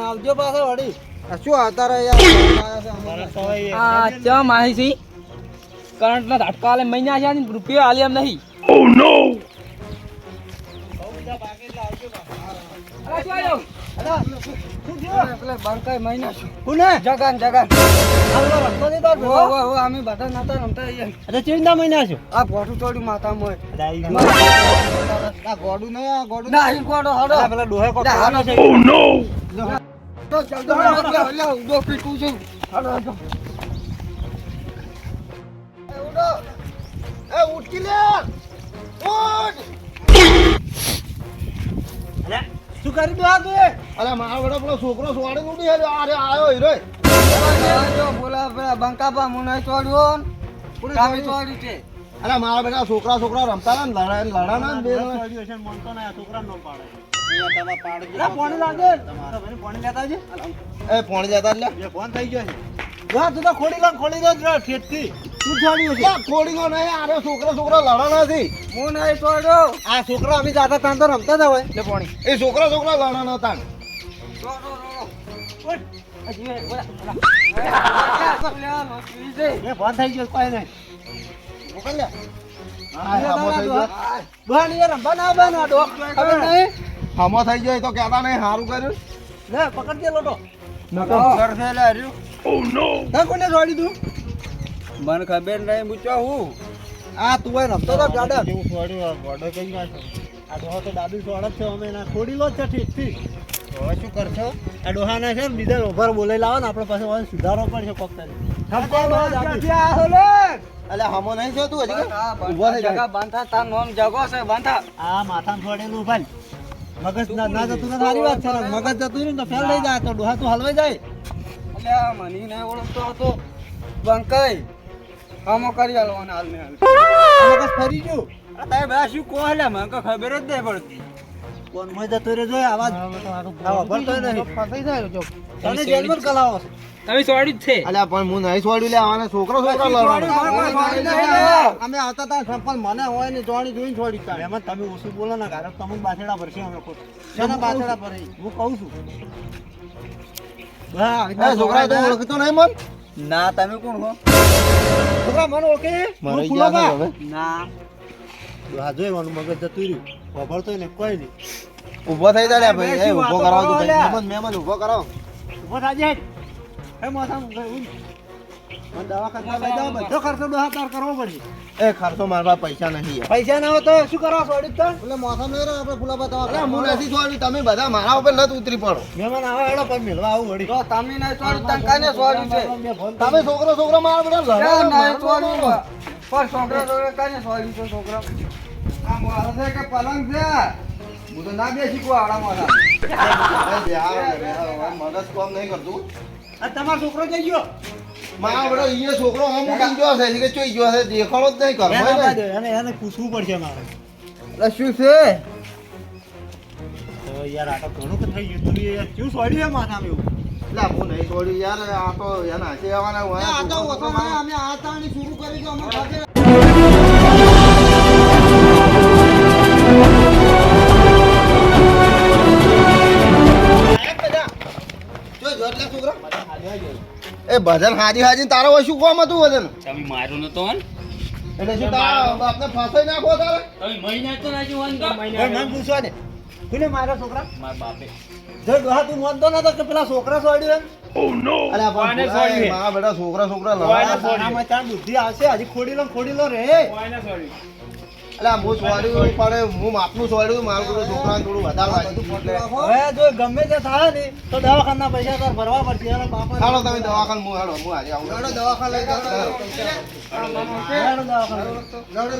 આવજો પાછો વળી. શું અત્યારે યાર આયા છે અમે. આ ચા માહી સી? કરંટ આલે મહિના છે ને રૂપિયા આલી એમ નહીં. ઓ ઓ ઓ અમે બધા નતા રમતા અહીંયા. મહિના છો? આ ફોટું તોડ્યું માથામાં આ ગોડું નહીં ગોડું ના અહીં કોડો હડો. પેલા ડોહે કોક ખાવાનો છે તો ચાલ તો એટલે એટલે પીટું છું. હડો હડો. એ ઉડો. એ ઉઠી લે. ઉઠ. અરે શું કરી દો આ તું અરે મારા વડો પેલો છોકરો સોડે ઉડી હેલ્યો અરે આયો હીરો બોલા પેલા બંકાપા મુનાઈ ચોડ્યો કામી છે? અરે મારા બેટા છોકરા છોકરા રમતા ને લડા લડા ના બે ના છોકરા નો પાડે. એ ફોન જતા લે. ફોન થઈ ગયો છે. તું તો ખોડી લો ખોડી લો ઠેઠથી. તું છોડ્યું છે? ખોડી નો નહીં આરે છોકરા છોકરા લડા નથી હું નહીં છોડ્યો આ છોકરા અમે જાતા તાં તો રમતા જ હોય. લે પાણી. એ છોકરા છોકરા લડા નતા એ ફોન થઈ ગયો કોઈ નહીં. લે હામો થઈ ગયો. ની ના ને તો કહેતા નહીં સારું કર્યું. લે પકડ દે લોટો ઘર છે લે હર્યું. ના કોને જોડી તું? મને ખબર નહીં પૂછો હું? આ તું એ રમતો તો ગાડા કેવું છોડ્યું? ગોડો કઈ વાત આ ડોહા તો દાદુ સોડત છે અમે લો જ છે ઠીક હવે શું કરશો? આ ડોહાને છે ને બીજા ઓભર બોલાઈ લાવો ને આપણે પાસે હવે સુધારો પડશે કોક તારી. અલે હામો નહીં છો તું હજી ઊભો થઈ જા બાંધા તાર નોમ જગો છે બાંધા. આ માથામાં છોડેલું ભાઈ મગજ ના જતું તો સારી વાત છે મગજ જતું રહ્યું તો ફેલ લઈ જાય તો ડોહા તું હલવાઈ જાય. એટલે આ મને નહીં ઓળખતો હતો બંકાઈ હામો કરી આલવાના હાલ ને હાલ. મગજ ફરી ગયું. આ તારે બધા શું કહો એટલે? મને ખબર જ નહીં પડતી. કોણ મજા તો રે જોઈ આવાજ આવા ભરતો નહીં. ફસાઈ જાય જો. તને જેલમાં કલાવો છે. તમે સોડ્યું જ છે. અલ્યા પણ હું નહીં સોડ્યું લે આવાને છોકરો છોકરો લડવાનો અમે આવતા તા સંપલ મને હોય ને જોણી જોઈને છોડી કાઢે એમાં તમે ઓછું બોલો ને ગારક તમે બાછડા ભરશે અમે ખોટ શેના બાછડા ભરે? હું કહું છું. છોકરા તો ઓળખતો નહીં મન? ના તમે કોણ હો? છોકરા મને ઓળખે? મને હવે. ના. હા જોઈવાનું મગજ જતું રહ્યું. ખબરતો ને કોઈ નહીં. ઊભો થઈ જાય ભાઈ. ઊભો કરાવો કરો મહેમાન મહેમાન ઊભો કરાવો. ઊભો થાજે મને દવાખાના લઈ જાઓ બધો ખર્ચો દોહા તાર કરવો પડશે એ ખર્ચો મારા પૈસા નથી પૈસા ના હોય તો શું કરવા છોડી તો એટલે મોસમ રહ્યો આપણે ફૂલાબા દવા હું નથી છોડ્યું તમે બધા મારા ઉપર નથી ઉતરી પડો મહેમાન આવે હેડો પણ મેળવા આવું વળી તો તમે નહીં છોડ્યું તને કાને છોડ્યું છે તમે છોકરો છોકરો મારા બધા લડો ના, ના, મારો છોડ્યું. છોકરો. પણ છોકરો છોકરો કાને છોડ્યું છે છોકરો આ મારો છે કે પલંગ છે હું તો ના બેસી કો આડા મારા મદદ કોમ નહીં કરતું તમારો છોકરો જઈ ગયો? મારા બધા અહીંયા છોકરો આમ ઉડી ગયો છે કે ચોઈ ગયો છે દેખાડો જ નહીં કરો એને એને. પૂછવું પડશે મારે. શું છે? તો યાર આ તો ઘણું તો થઈ ગયું. તું યાર શું છોડ્યું માથામાં એવું? એટલે હું નહીં છોડ્યું યાર. આ તો એના હાથે આવવાના હોય. આ તો ઓછો અમે આ તાણી શરૂ કરી અમે એટલે છોકરા. એ ભજન હાજી હાજી તારો હોય શું કોમ હતું ભજન? તમે મારું નતો હન? એટલે શું તારા બાપને ફસાઈ નાખો તારે? તમે મહિના તો ના જીવન તો. મને પૂછવા દે. કોને મારા છોકરા? માર બાપે. જો ડોહા તું નોંધતો તો કે પેલા છોકરા સોડી એમ? અલ્યા કોને પણ છોડ્યું? એ મારા બેટા છોકરા છોકરા લડાયા. ત્યાં બુદ્ધિ આવશે હજી ખોડી લો ખોડી લો રે અલ્યા હું છોડ્યું પણ હું માપનું છોડ્યું મારું થોડું છોકરાને થોડું વધારે લાગ્યું હવે જો ગમે તે થાય ને તો દવાખાના પૈસા તાર ભરવા પડશે. હાલો તમે દવાખાને હું હાલો હું આજે આવું હેડો દવાખાન લઈ દવાખાને. હેડો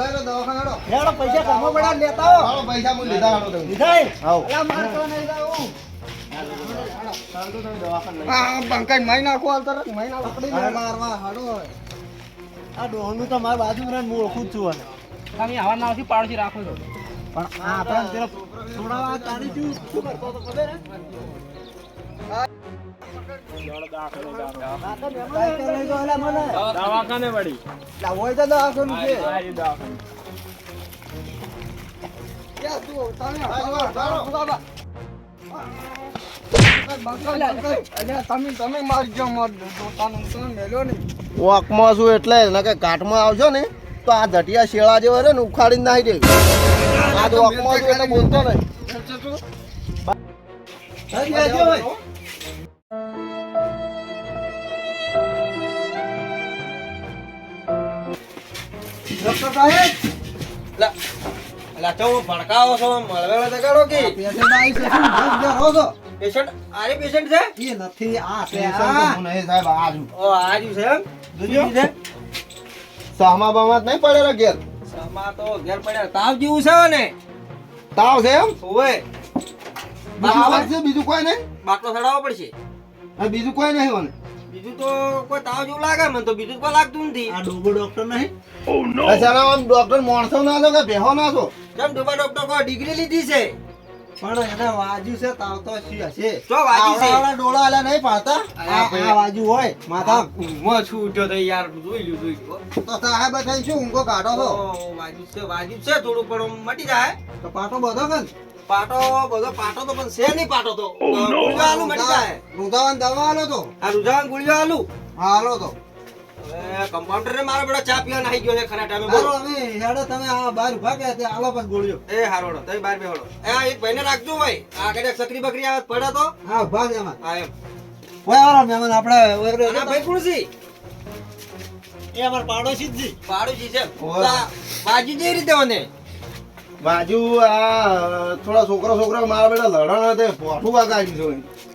લઈ લો દવાખાને હેડો હેડો પૈસા ઘરમાં પડ્યા લેતા આવો. હાલો પૈસા હું લીધા હાલો તમે. લીધા આવો. અલા, મારે તો નહીં જાવું. બંકાઈ માઈ નાખો હાલ તરત. માઈ નાખો પકડી મારવા હાડો આ ડોહનું તો મારી બાજુ રહે હું ઓળખું જ છું. તમે આવા નાવથી પાડોશી રાખો છો. પણ આ આપણે પેલો છોડાવા તારી શું શું કરતો ખબર તો ગયો મને. દવાખાને વળી. હોય તો દવાખાનું છે. તમે તમે મારજો માર દોતાનું તમે મેલ્યો ને વોકમાં છું એટલે કાટમાં આવશો ને. તો આ ધટિયા શેળા જેવો રે ને ઉખાડીને નાખી દે આ તો વોકમાં છું એટલે બોલતો નહીં. ડોક્ટર સાહેબ ભડકાવો છો કે પેશન્ટ આવી છે શું ઘર ઘર છો પેશન્ટ આરે પેશન્ટ છે એ નથી આ પેશન્ટ હું નહીં સાહેબ આજુ ઓ આજુ છે એમ જોજો. છે સહમા બહમા નહીં પડેલા ઘેર. સહમા તો ઘેર પડ્યા તાવ જેવું છે ને? તાવ છે એમ? ઓવે બીજું છે? બીજું કોઈ નહીં? બાટલો ચડાવવો પડશે. હા, બીજું કોઈ નહીં મને બીજું તો કોઈ તાવ જેવું લાગે? મને તો બીજું કોઈ લાગતું નથી. આ ડોબો ડોક્ટર નહીં? અચ્છા આમ ડોક્ટર માણસો ના છો કે બેહો ના છો? કેમ ડોબા ડોક્ટર કોઈ ડિગ્રી લીધી છે? પણ એને વાજુ છે તાવ તો શી હશે. તો વાજુ છે. આવડા ડોળા આલા નહીં પાડતા? આ આ વાજુ હોય માથા. ઊંઘો છૂટ્યો તો યાર જોઈ લ્યો જોઈ લ્યું. તો સાહેબ થઈ શું ઊંઘો કાઢો તો વાજુ છે વાજુ છે થોડું પણ મટી જાય. તો પાટો બધો કે પાટો બધો પાટો તો પણ છે નહીં પાટો તો. ગુળિયો આલુ મટી જાય. રૂધાવાન દવા આલો તો? આ રુજાન ગુળિયો આલુ તો. કમ્પાઉન્ડર ને મારા બેડો ચા પીવા નાહી ગયો છે ખરા ટાઈમે. બોલો. અમે હેડો તમે આ બહાર ઊભા ગયા તે આલો પાસ ગોળ્યો એ હારોડો તમે બાર બેહોડો એ એક ભાઈને રાખજો ભાઈ. આ કડે સકરી બકરી આવે પડે તો. હા ઊભા છે એમાં. હા એમ. ઓય આવો મહેમાન આપણે ઓય રે ભાઈ કુણસી એ અમાર પાડોશી જ પાડોશી છે બાજુ જે રીતે મને બાજુ આ થોડા છોકરા છોકરા મારા બેટા લડણ તે પોઠું આવી છે.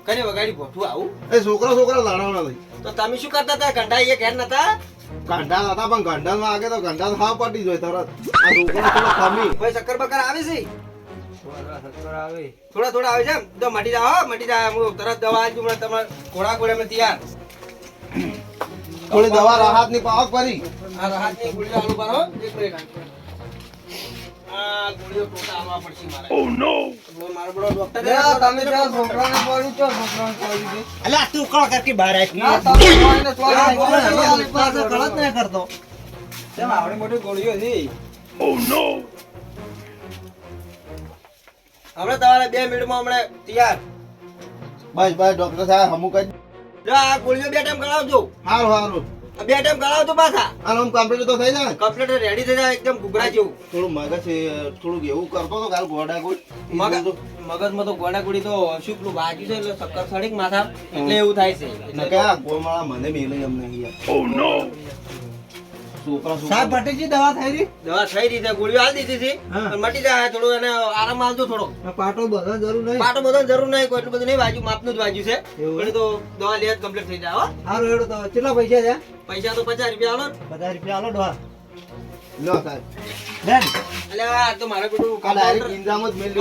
કને વગાડી ભોઠું આવું? એ છોકરા છોકરા લાડવાના છે તો તમે શું કરતા હતા? કંટાઈ એ ઘેર નતા? ગંડા હતા પણ ગંડા માં આગે તો ગંડા હાવ પડી જોઈ તરત. આ છોકરા થોડા કમી ભાઈ શક્કર બકર આવે છે? થોડા થોડા આવે છે એમ? તો મટી જાઓ હો, મટી જાય હું તરત દવા આવી દઉં તમારે ઘોડા ઘોડે માં તૈયાર. થોડી દવા રાહતની પાવક કરી આ રાહતની ગોળીઓ આલુ પર એક મિનિટ આ ગોળીઓ ટોટા આલવા પડશે મારે. ઓ નો મારો બડો ડોક્ટર તમે ત્યાં છોકરાને પડ્યું છો છોકરાને પડ્યું છે. અલા તું કળ કરકી બહાર આવ? ના તમે કોઈને તો આ આ ગોળો ગોળીઓ આલી પાછો પાછળ કળ જ નહીં કરતો. કેમ આવડી મોટી ગોળીઓ છે? હમણાં તમારે બે મિનિટમાં હમણાં તૈયાર. બસ બસ ડોક્ટર સાહેબ હમું કરી જો આ ગોળીઓ બે ટાઈમ કરાવજો સારું સારું બે ટાઈમ ગળાવજો પાછા. આનું કમ્પ્લીટ તો થઈ જાય. કમ્પ્લીટ રેડી થઈ જાય એકદમ ગુગરા જેવું. થોડું મગજ એ, થોડુંક એવું કરતો તો કાલ ગોડા કોઈ મગજ મગજમાં તો ગોડા ગોડી તો શું પેલું બાજુ છે એટલે શક્કર સડીક માથા. એટલે એવું થાય છે. ને કે આ ગોળમાળા મને મેલે એમ નહીં યાર છોકરા સાહેબ ભટ્ટીજી દવા થઈ રહી? દવા થઈ રહી છે ગોળીઓ આલી દીધી છે. મટી જાય થોડું એને આરામ આલજો થોડો. પાટો બધા જરૂર નહીં. પાટો બધા જરૂર નહીં કોઈ એટલું બધું નહીં વાજુ માપનું જ વાજુ છે. એવું? તો દવા લે કમ્પ્લીટ થઈ જાય સારું હેડો તો કેટલા પૈસા છે? પૈસા તો પચાસ રૂપિયા આલો. પચાસ રૂપિયા આલો ડોહા લો સાહેબ. બેન. એટલે આ તો મારે પેલું ડાયરેક્ટ મેલ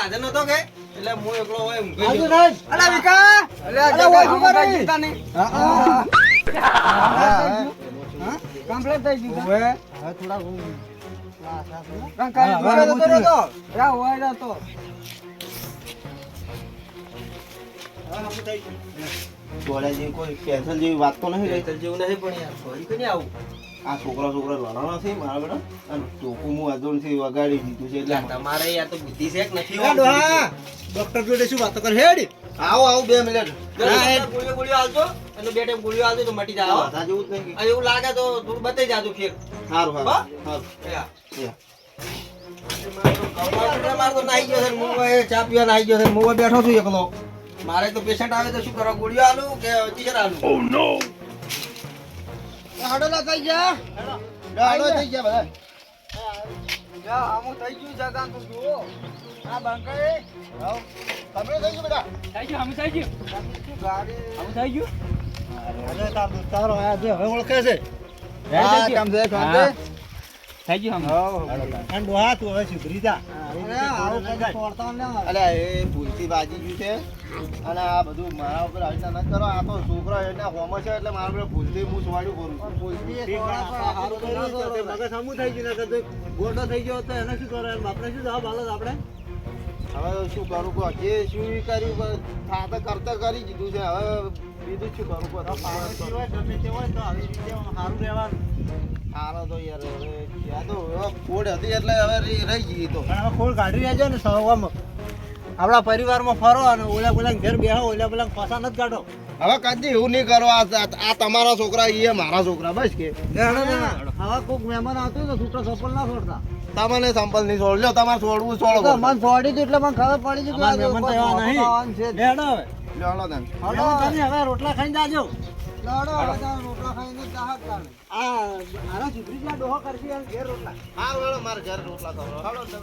હાજર નતો કે? એટલે હું એકલો હોય આવજો. સાહેબ અલા વિકા! અલા, ઓય, શું નહીં. હા, હા. કમ્પ્લીટ થઈ ગયું ઓવે. હવે થોડા ઊંઘ. જોડે જતો હું રા હોય રહ્યો તો. જેવી કોઈ કેન્સલ જેવી વાત તો નહીં રહી પેન્સિલ જેવું નહીં પણ યાર સોરી કે આવું. આ છોકરા છોકરા લડાણા છે મારા બેટા. અને ટોકું હું અદોન વગાડી દીધું છે એટલે તમારે યાર તો બુદ્ધિ છે કે નથી? ડોક્ટર જોડે શું વાતો કરે? હેડ. આવો આવો બે મિનિટ ગોળીઓ ગોળીઓ આલજો અને બે ટાઈમ ગોળીઓ આવજો તો મટી જાય હો. જેવું જ નહીં. એવું લાગે તો થોડું બતાઈ જાજો ફેર સારું? સારું સારું યા. યા. કમ્પાઉન્ડર મારે તો નાહી ગયો છે ને ચા પીવા નાઈ ગયો છે હું. બેઠો છું એકલો મારે તો પેશન્ટ આવે તો શું કરવા ગોળીઓ આલું કે ઇન્જેક્શન આલું? હાડો થઈ ગયા. હાડો થઈ ગયા બધા. આમું થઈ ગયું જગા તો જુઓ. આ બંકાઈ આવો. તમે થઈ ગયું બેટા? થઈ ગયું અમે થઈ ગયું. ગાડી? અમે થઈ ગયું. અરે તાર દોસ્તારો આયા છે હવે ઓળખે છે. હા, કામ છે. થઈ ગયું અને ડોહા તું હવે સુધરી જા અરે, આવું કદી તોડતા ના અલ્યા એ ભૂલથી બાજી ગયું છે. અને આ બધું મારા ઉપર આવી રીતના કરો. આ તો છોકરો એટલે હોમો છે એટલે મારા ઉપર ભૂલથી હું સોવાડ્યું કરું ભૂલથી મગજ સામું થઈ ગયું ને ગોડો થઈ ગયો તો એને શું કરે? આપણે શું જવાબ આલો આપણે? હવે શું કરું કહો? જે શું કર્યું થાતે કરતા કરી દીધું છે. હવે બીજું શું કરું કહો? ગમે તે હોય તો આવી રીતે સારું રહેવાનું. હારો તો યાર હવે ખોડ હતી એટલે હવે રહી ગઈ તો. ને સવામાં આપણા પરિવારમાં ફરો અને ઓલા બોલા ઘેર બેહો ઓલા બોલા પાછા નથી કાઢો. હવે કદી એવું નહીં કરો આ તમારા છોકરા એ મારા છોકરા બસ કે. હવે કોઈક મહેમાન આવતું તો છૂટો ચપ્પલ ના છોડતા. તમને સંપલ નહીં છોડજો તમારે છોડવું છોડો મન છોડી એટલે મને ખબર પડી ગઈ મહેમાન તો એવા નહીં. લેડો હવે. તમે રોટલા ખાઈને જાજો. રોટલા મારે ઘરે રોટલા. ખવડાવો.